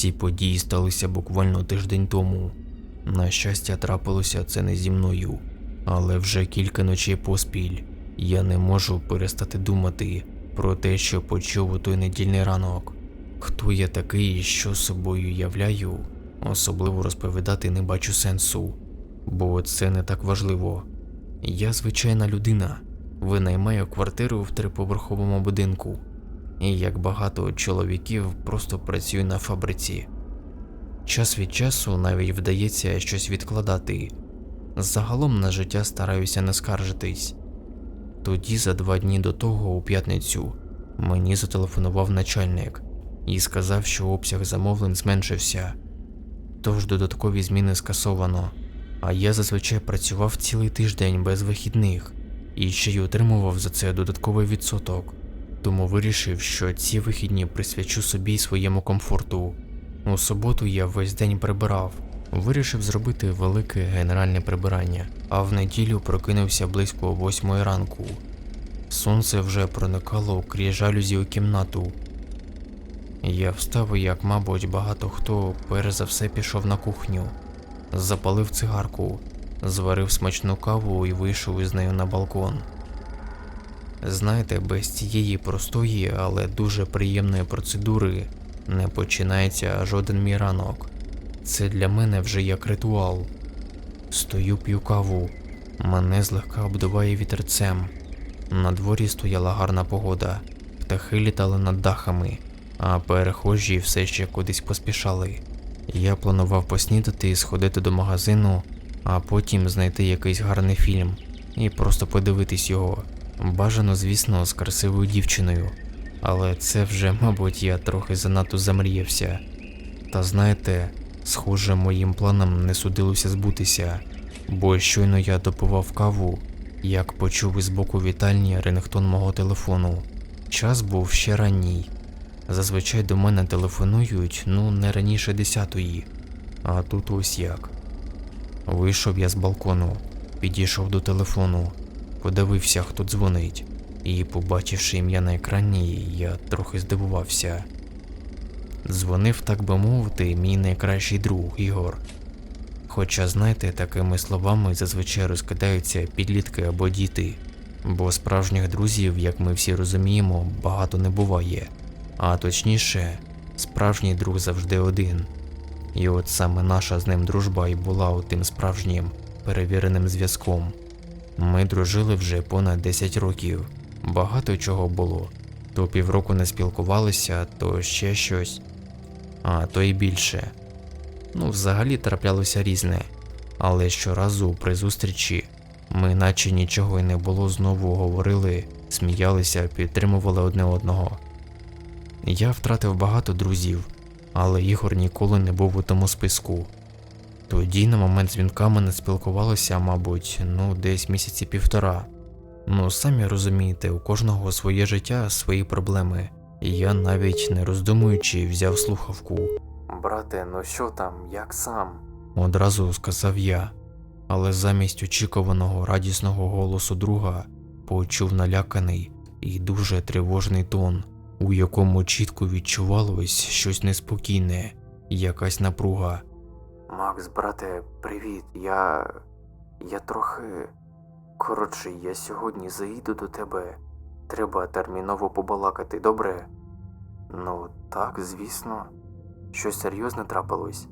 Ці події сталися буквально тиждень тому. На щастя, трапилося це не зі мною, але вже кілька ночей поспіль я не можу перестати думати про те, що почув у той недільний ранок. Хто я такий і що собою являю, особливо розповідати не бачу сенсу, бо це не так важливо. Я звичайна людина, винаймаю квартиру в триповерховому будинку, і як багато чоловіків просто працюю на фабриці. Час від часу навіть вдається щось відкладати. Загалом на життя стараюся не скаржитись. Тоді, за два дні до того, у п'ятницю, мені зателефонував начальник і сказав, що обсяг замовлень зменшився, тож додаткові зміни скасовано. А я зазвичай працював цілий тиждень без вихідних і ще й отримував за це додатковий відсоток. Тому вирішив, що ці вихідні присвячу собі своєму комфорту. У суботу я весь день прибирав, вирішив зробити велике генеральне прибирання, а в неділю прокинувся близько восьмої ранку. Сонце вже проникало крізь жалюзі у кімнату. Я встав, і, як, мабуть, багато хто перш за все пішов на кухню, запалив цигарку, зварив смачну каву і вийшов із нею на балкон. Знаєте, без цієї простої, але дуже приємної процедури не починається жоден мій ранок. Це для мене вже як ритуал. Стою п'ю каву, мене злегка обдуває вітерцем. На дворі стояла гарна погода, птахи літали над дахами, а перехожі все ще кудись поспішали. Я планував поснідати і сходити до магазину, а потім знайти якийсь гарний фільм і просто подивитись його. Бажано, звісно, з красивою дівчиною. Але це вже, мабуть, я трохи занадто замріявся. Та знаєте, схоже, моїм планам не судилося збутися, бо щойно я допивав каву, як почув із боку вітальні рингтон мого телефону. Час був ще ранній. Зазвичай до мене телефонують, ну, не раніше десятої, а тут ось як. Вийшов я з балкону, підійшов до телефону, подивився, хто дзвонить, і, побачивши ім'я на екрані, я трохи здивувався. Дзвонив, так би мовити, мій найкращий друг Ігор. Хоча, знаєте, такими словами зазвичай розкидаються підлітки або діти, бо справжніх друзів, як ми всі розуміємо, багато не буває. А точніше, справжній друг завжди один. І от саме наша з ним дружба і була тим справжнім перевіреним зв'язком. Ми дружили вже понад 10 років, багато чого було. То півроку не спілкувалися, то ще щось, а то і більше. Ну, взагалі траплялося різне, але щоразу при зустрічі ми, наче нічого й не було, знову говорили, сміялися, підтримували одне одного. Я втратив багато друзів, але Ігор ніколи не був у тому списку. Тоді на момент дзвінка ми не спілкувалися, мабуть, ну десь місяці півтора. Ну, самі розумієте, у кожного своє життя, свої проблеми. І я навіть не роздумуючи взяв слухавку. Брате, ну що там, як сам? одразу сказав я, але замість очікуваного радісного голосу друга почув наляканий і дуже тривожний тон, у якому чітко відчувалось щось неспокійне, якась напруга. Макс, брате, привіт. Я. я трохи. Коротше, я сьогодні заїду до тебе. Треба терміново побалакати, добре? Ну, так, звісно. Щось серйозне трапилось.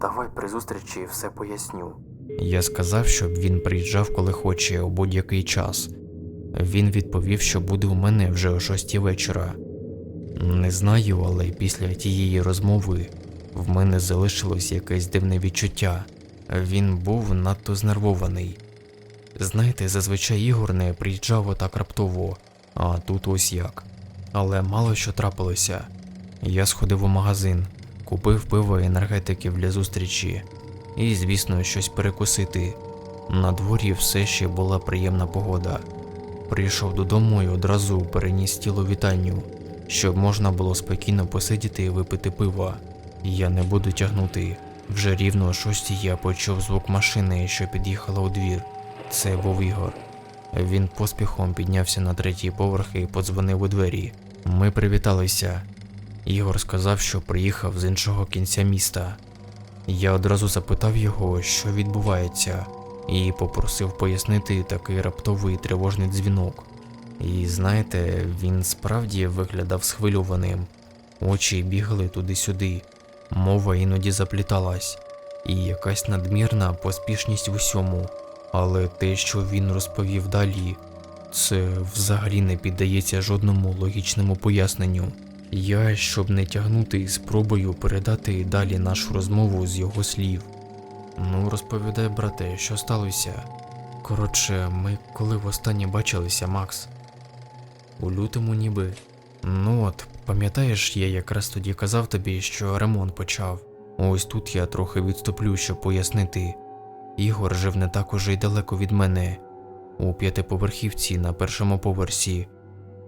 Давай при зустрічі все поясню. Я сказав, щоб він приїжджав, коли хоче, у будь-який час. Він відповів, що буде у мене вже о шостій вечора. Не знаю, але після тієї розмови в мене залишилось якесь дивне відчуття. Він був надто знервований. Знаєте, зазвичай Ігор не приїжджав отак раптово, а тут ось як. Але мало що трапилося. Я сходив у магазин, купив пиво і енергетиків для зустрічі, і, звісно, щось перекусити. На дворі все ще була приємна погода. Прийшов додому і одразу переніс тіло в вітальню, щоб можна було спокійно посидіти і випити пива. Я не буду тягнути. Вже рівно о шостій я почув звук машини, що під'їхала у двір. Це був Ігор. Він поспіхом піднявся на третій поверх і подзвонив у двері. Ми привіталися. Ігор сказав, що приїхав з іншого кінця міста. Я одразу запитав його, що відбувається, і попросив пояснити такий раптовий тривожний дзвінок. І знаєте, він справді виглядав схвильованим. Очі бігали туди-сюди, мова іноді запліталась, і якась надмірна поспішність в усьому. Але те, що він розповів далі, це взагалі не піддається жодному логічному поясненню. Я, щоб не тягнути, спробую передати далі нашу розмову з його слів. Ну, розповідай, брате, що сталося. Коротше, ми коли востаннє бачилися, Макс? У лютому ніби. Ну от, пам'ятаєш, я якраз тоді казав тобі, що ремонт почав. Ось тут я трохи відступлю, щоб пояснити. Ігор жив не так уже й далеко від мене, у п'ятиповерхівці на першому поверсі.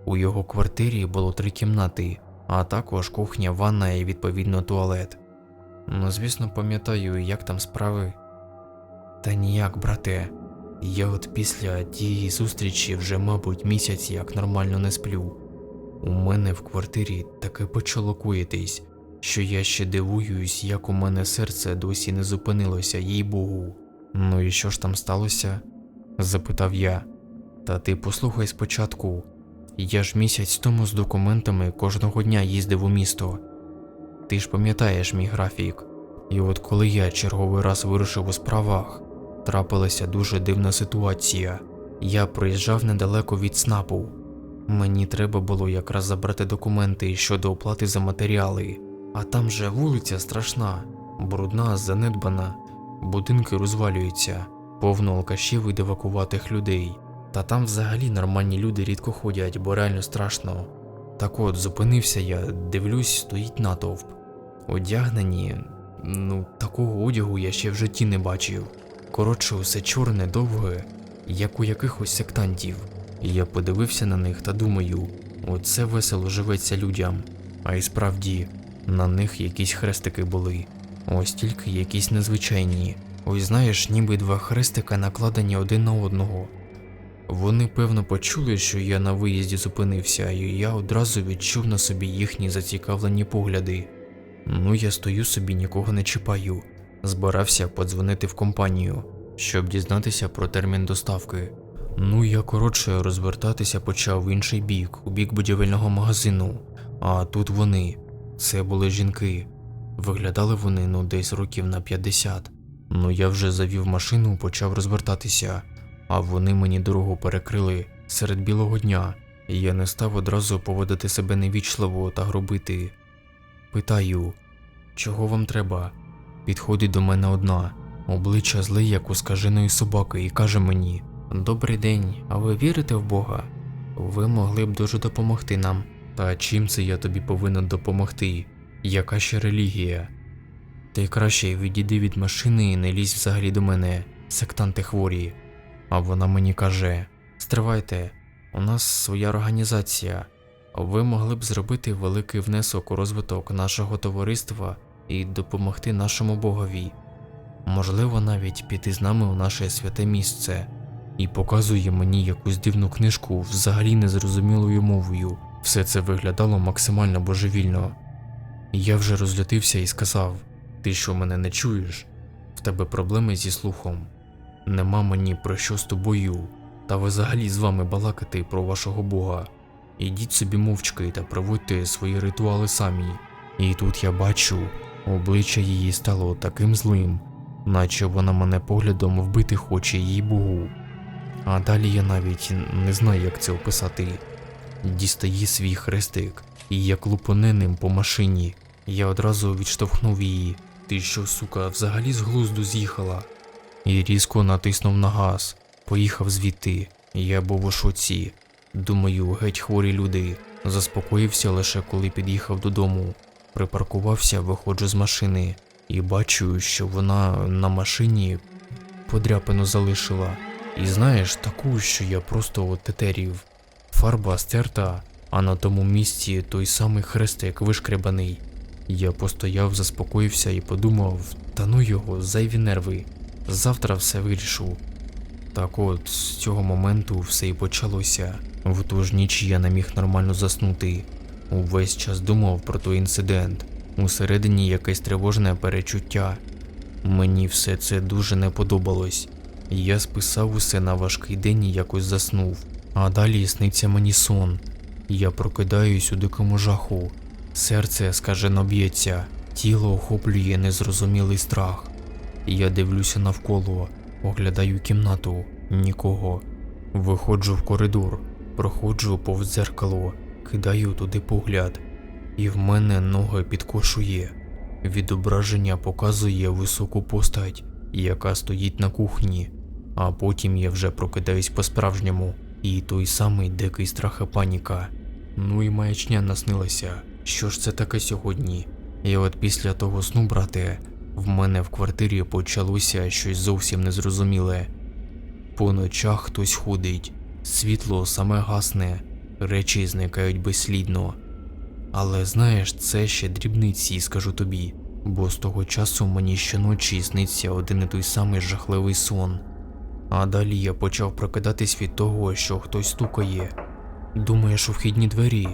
У його квартирі було три кімнати, а також кухня, ванна і відповідно туалет. Ну, звісно, пам'ятаю, як там справи. Та ніяк, брате. Я от після тієї зустрічі вже, мабуть, місяць як нормально не сплю. У мене в квартирі таке почало коїтись, що я ще дивуюсь, як у мене серце досі не зупинилося, їй богу. Ну і що ж там сталося? запитав я. Та ти послухай спочатку. Я ж місяць тому з документами кожного дня їздив у місто. Ти ж пам'ятаєш мій графік. І от коли я черговий раз вирушив у справах, трапилася дуже дивна ситуація. Я проїжджав недалеко від СНАПу. Мені треба було якраз забрати документи щодо оплати за матеріали, а там же вулиця страшна, брудна, занедбана, будинки розвалюються, повно алкашів і девакуватих людей. Та там взагалі нормальні люди рідко ходять, бо реально страшно. Так от, зупинився я, дивлюсь, стоїть натовп. Одягнені, ну, такого одягу я ще в житті не бачив. Коротше, усе чорне, довге, як у якихось сектантів. Я подивився на них та думаю, оце весело живеться людям. А й справді, на них якісь хрестики були. Ось тільки якісь незвичайні. Ось знаєш, ніби два хрестика накладені один на одного. Вони певно почули, що я на виїзді зупинився, і я одразу відчув на собі їхні зацікавлені погляди. Ну, я стою собі, нікого не чіпаю. Збирався подзвонити в компанію, щоб дізнатися про термін доставки. Ну, я коротше розвертатися почав в інший бік, у бік будівельного магазину. А тут вони. Це були жінки. Виглядали вони ну десь років на 50. Ну я вже завів машину, почав розвертатися, а вони мені дорогу перекрили серед білого дня, і я не став одразу поводити себе невічливо та грубити. Питаю, чого вам треба? Підходить до мене одна, обличчя зле, як у скаженої собаки, і каже мені: Добрий день, а ви вірите в Бога? Ви могли б дуже допомогти нам. Та чим це я тобі повинен допомогти? Яка ще релігія? Ти краще відійди від машини і не лізь взагалі до мене, сектанти хворі. А вона мені каже: Стривайте, у нас своя організація. Ви могли б зробити великий внесок у розвиток нашого товариства і допомогти нашому Богові. Можливо, навіть піти з нами у наше святе місце і показує мені якусь дивну книжку взагалі незрозумілою мовою. Все це виглядало максимально божевільно. Я вже розлютився і сказав: Ти що мене не чуєш? В тебе проблеми зі слухом. Нема мені про що з тобою, та взагалі з вами балакати про вашого Бога. Ідіть собі мовчки та проводьте свої ритуали самі. І тут я бачу, обличчя її стало таким злим, наче вона мене поглядом вбити хоче їй Богу. А далі я навіть не знаю, як це описати. Дістає свій хрестик, і як лупоне ним по машині. Я одразу відштовхнув її. Ти що, сука, взагалі з глузду з'їхала? І різко натиснув на газ, поїхав звідти. Я був у шоці. Думаю, геть хворі люди. Заспокоївся лише коли під'їхав додому. Припаркувався, виходжу з машини і бачу, що вона на машині подряпину залишила. І знаєш, таку, що я просто тетерів. Фарба стерта, а на тому місці той самий хрестик вишкребаний. Я постояв, заспокоївся і подумав, та ну його, зайві нерви. Завтра все вирішу. Так от, з цього моменту все і почалося. В ту ж ніч я не міг нормально заснути. Увесь час думав про той інцидент. Усередині якесь тривожне перечуття. Мені все це дуже не подобалось. Я списав усе на важкий день і якось заснув. А далі сниться мені сон. Я прокидаюсь у дикому жаху. Серце скажено б'ється, тіло охоплює незрозумілий страх. Я дивлюся навколо, оглядаю кімнату, нікого. Виходжу в коридор, проходжу повз дзеркало, кидаю туди погляд, і в мене ноги підкошує. Відображення показує високу постать, яка стоїть на кухні, а потім я вже прокидаюсь по-справжньому, і той самий дикий страх і паніка. Ну і маячня наснилася. Що ж це таке сьогодні? І от після того сну, брате, в мене в квартирі почалося щось зовсім незрозуміле. По ночах хтось ходить, світло саме гасне, речі зникають безслідно. Але знаєш, це ще дрібниці, скажу тобі, бо з того часу мені щоночі сниться один і той самий жахливий сон. А далі я почав прокидатись від того, що хтось стукає. Думаєш у вхідні двері?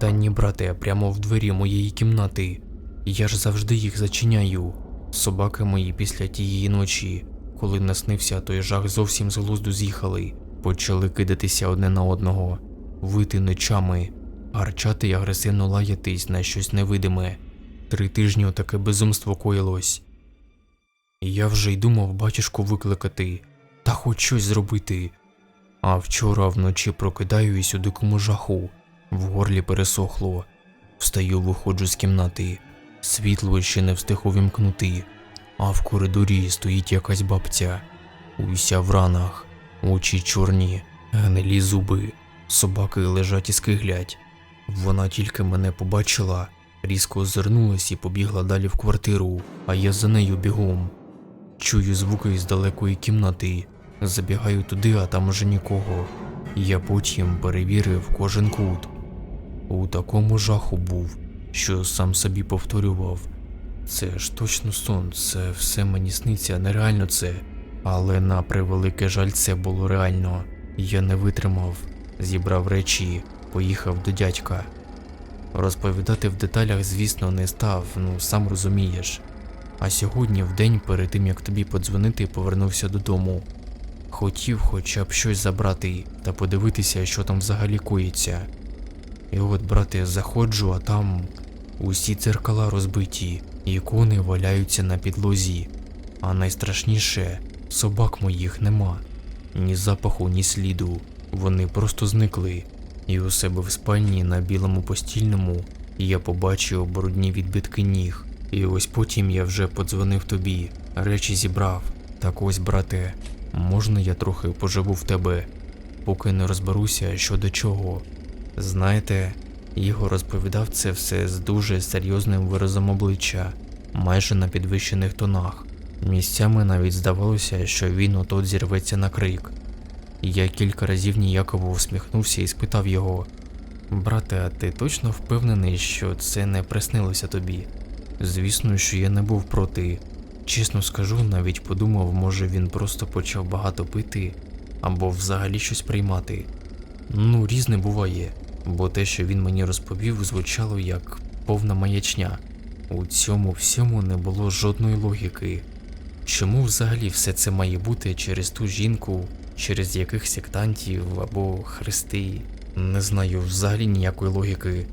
Та ні, брате, прямо в двері моєї кімнати. Я ж завжди їх зачиняю. Собаки мої після тієї ночі, коли наснився той жах зовсім з глузду з'їхали, почали кидатися одне на одного, вити ночами, гарчати й агресивно лаятись на щось невидиме. Три тижні отаке безумство коїлось. Я вже й думав батюшку викликати, та хоч щось зробити. А вчора вночі прокидаюсь у дикому жаху, в горлі пересохло. Встаю, виходжу з кімнати. Світло ще не встиг увімкнути, а в коридорі стоїть якась бабця. Уся в ранах, очі чорні, гнилі зуби, собаки лежать і скиглять. Вона тільки мене побачила, різко озирнулась і побігла далі в квартиру, а я за нею бігом. Чую звуки з далекої кімнати, забігаю туди, а там уже нікого. Я потім перевірив кожен кут. У такому жаху був, що сам собі повторював. Це ж точно сон, це все мені сниться, нереально це. Але на превеликий жаль, це було реально. Я не витримав, зібрав речі, поїхав до дядька. Розповідати в деталях, звісно, не став, ну сам розумієш. А сьогодні, в день перед тим як тобі подзвонити, повернувся додому. Хотів хоча б щось забрати та подивитися, що там взагалі коїться. І от, брате, заходжу, а там усі дзеркала розбиті, ікони валяються на підлозі. А найстрашніше, собак моїх нема. Ні запаху, ні сліду. Вони просто зникли. І у себе в спальні на білому постільному я побачив брудні відбитки ніг. І ось потім я вже подзвонив тобі, речі зібрав. Так ось, брате, можна я трохи поживу в тебе, поки не розберуся, що до чого. Знаєте, Ігор розповідав це все з дуже серйозним виразом обличчя, майже на підвищених тонах. Місцями навіть здавалося, що він отот зірветься на крик. Я кілька разів ніяково усміхнувся і спитав його: Брате, а ти точно впевнений, що це не приснилося тобі? Звісно, що я не був проти. Чесно скажу, навіть подумав, може він просто почав багато пити або взагалі щось приймати. Ну, різне буває, бо те, що він мені розповів, звучало як повна маячня. У цьому всьому не було жодної логіки. Чому взагалі все це має бути через ту жінку, через яких сектантів або хрести? Не знаю взагалі ніякої логіки,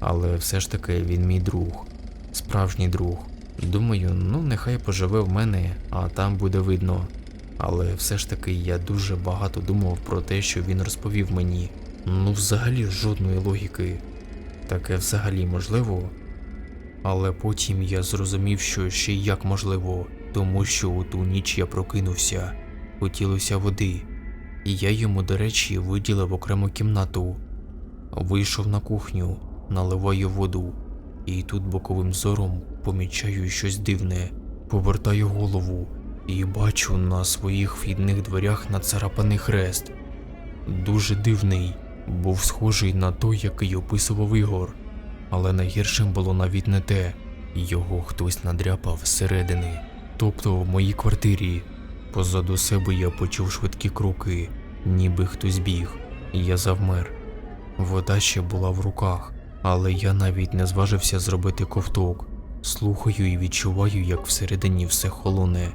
але все ж таки він мій друг, справжній друг. Думаю, ну нехай поживе в мене, а там буде видно. Але все ж таки я дуже багато думав про те, що він розповів мені. Ну, взагалі жодної логіки. Таке взагалі можливо. Але потім я зрозумів, що ще як можливо, тому що у ту ніч я прокинувся, хотілося води, і я йому, до речі, виділив окрему кімнату. Вийшов на кухню, наливаю воду, і тут боковим зором помічаю щось дивне, повертаю голову і бачу на своїх вхідних дверях нацарапаний хрест. Дуже дивний, був схожий на той, який описував Ігор, але найгіршим було навіть не те, його хтось надряпав зсередини, тобто в моїй квартирі. Позаду себе я почув швидкі кроки, ніби хтось біг, і я завмер. Вода ще була в руках, але я навіть не зважився зробити ковток. Слухаю і відчуваю, як всередині все холоне.